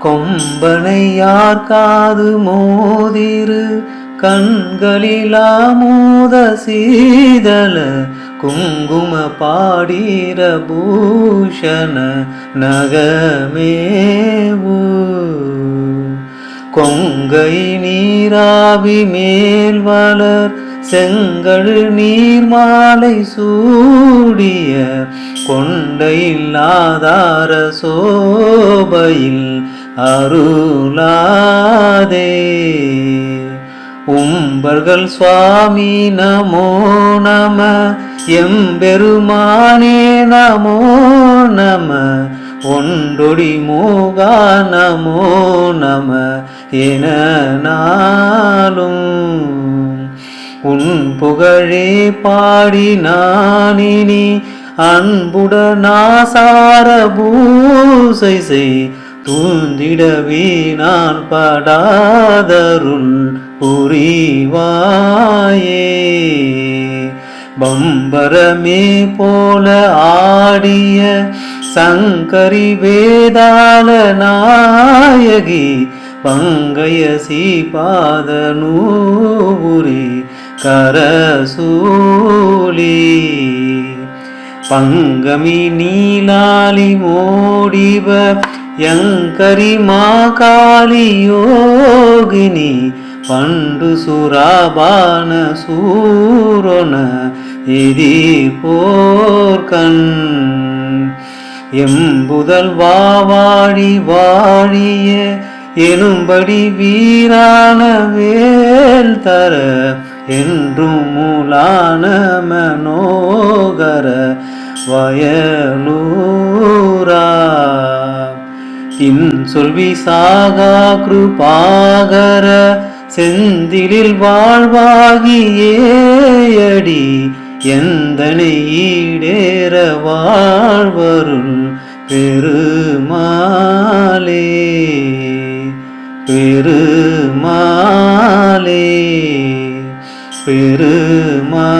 கொம்பனை யார் காது மோதிரு? கண்களிலா மோத சீதல? குங்கும பாடீர பூஷண நகமேவு கொங்கை நீராவி மேல் வளர் செங்கல் நீர்மாலை சூடிய கொண்டையில்லாதார சோபையில் அருளாதே. உம்பர்கள் சுவாமி நமோ நம எம்பெருமானே நமோ நம ஒன்றொடி மூகா நமோ நம என நாளும். உன் புகழே பாடி நானினி அன்புடனாசார பூசை செய் தூந்திடவே நான் படாதருள் புரிவாயே. பம்பரமே போல ஆடிய சங்கரி வேதாள நாயகி பங்கய சீபாத நூபுரி கரசூலி. பங்கமி நீலாலி மோடிவ யங்கரி மாகாளி யோகினி பண்டு சுராபான சூரொன எதிர்போர்கண் எம்புதல் வாவாடி வாழிய எனும்படி வீரான வேல் தர என்றும் மூலான மனோகர வயலூரா. இன் சொல்வி கிருபாகர செந்திலில் வாழ்வாகியேயடி எந்தனை ஈடேற வாழ்வருள் பெருமாளே பெருமாளே பெருமா